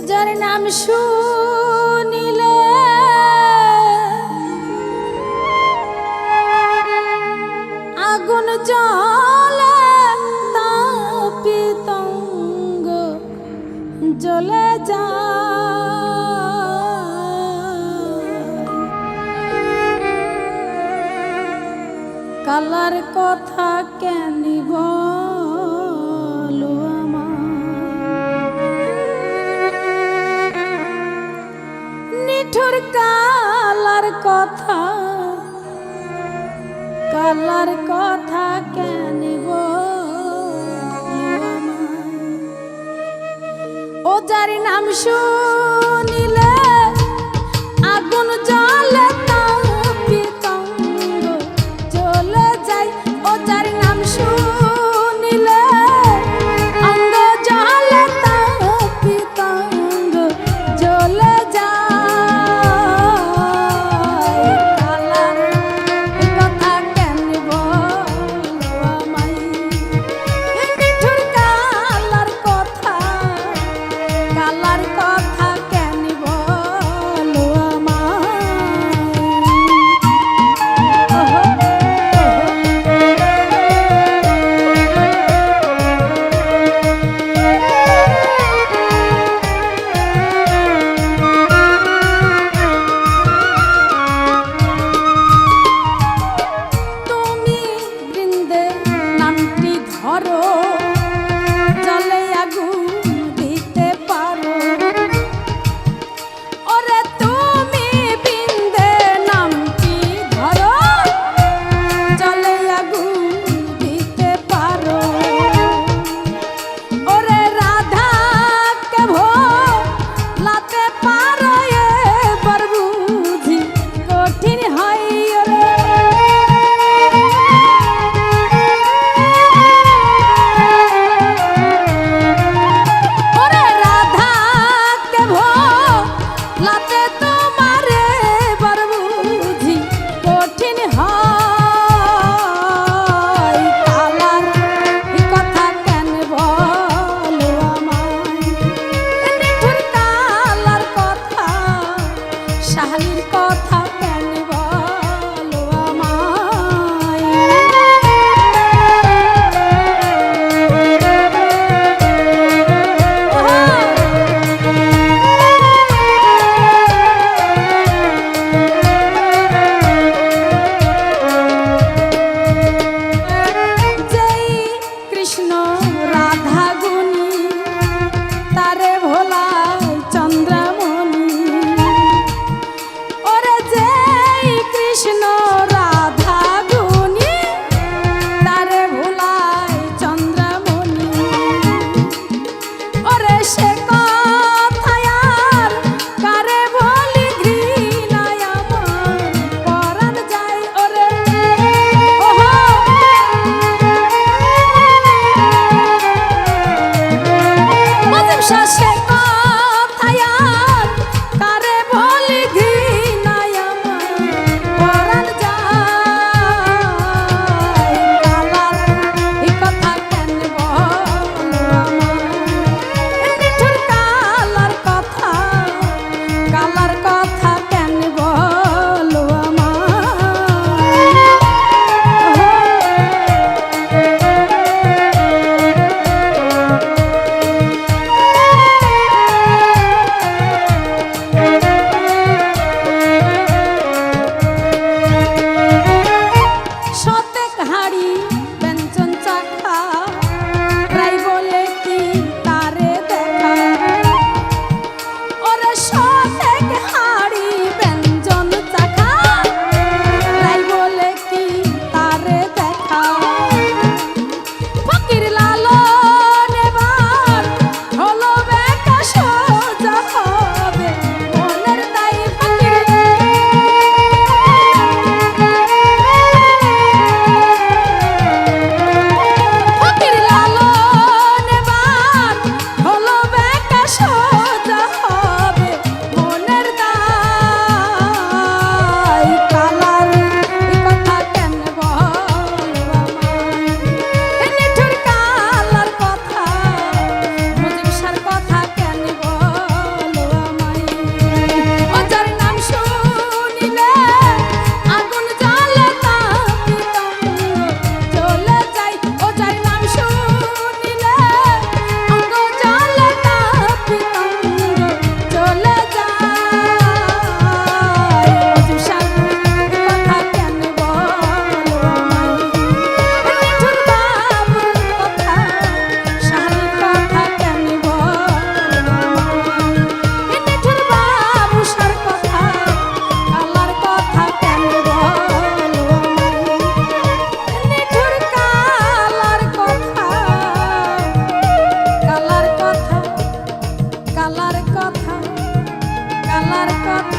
রোজার নাম শুনিলে। আগুন জলে তাপিতঙ্গ জ্বলে যা কালার কথা কেন বল কথা? কালার কথা কেন ও যার নাম শুনিলে lot of kota